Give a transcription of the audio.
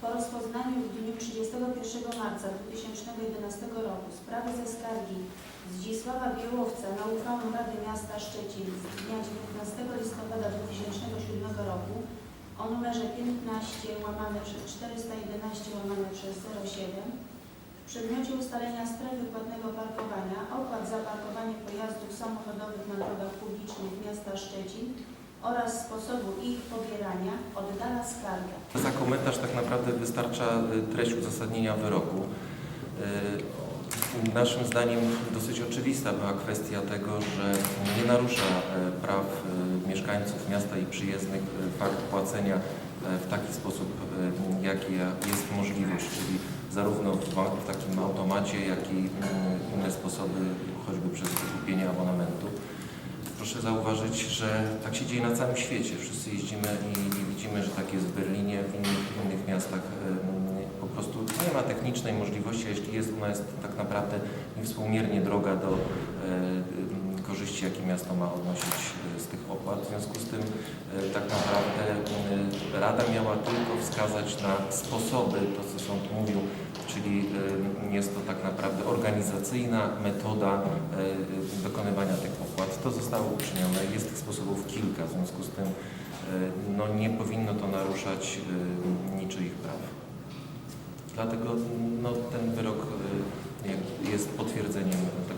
po rozpoznaniu w dniu 31 marca 2011 roku sprawy ze skargi Zdzisława Biełowca na uchwałę Rady Miasta Szczecin z dnia 19 listopada 2007 roku o numerze 15 łamane przez 411 łamane przez 07 w przedmiocie ustalenia strefy płatnego parkowania, opłat za parkowanie pojazdów samochodowych na drogach publicznych miasta Szczecin oraz sposobu ich pobierania oddala skargę. Za komentarz tak naprawdę wystarcza y, treść uzasadnienia wyroku. Y, Naszym zdaniem dosyć oczywista była kwestia tego, że nie narusza y, praw mieszkańców miasta i przyjezdnych fakt płacenia w taki sposób, jaki jest możliwość, czyli zarówno w takim automacie, jak i inne sposoby, choćby przez kupienie abonamentu. Proszę zauważyć, że tak się dzieje na całym świecie. Wszyscy jeździmy i, widzimy, że tak jest w Berlinie, w innych, innych miastach. Po prostu nie ma technicznej możliwości, jeśli jest, ona jest tak naprawdę niewspółmiernie droga do korzyści, jakie miasto ma odnosić e, z tych opłat. W związku z tym e, tak naprawdę Rada miała tylko wskazać na sposoby, to co sąd mówił, czyli jest to tak naprawdę organizacyjna metoda e, dokonywania tych opłat. To zostało uczynione, jest tych sposobów kilka, w związku z tym e, no, nie powinno to naruszać e, niczyich praw. Dlatego no, ten wyrok e, jest potwierdzeniem tego.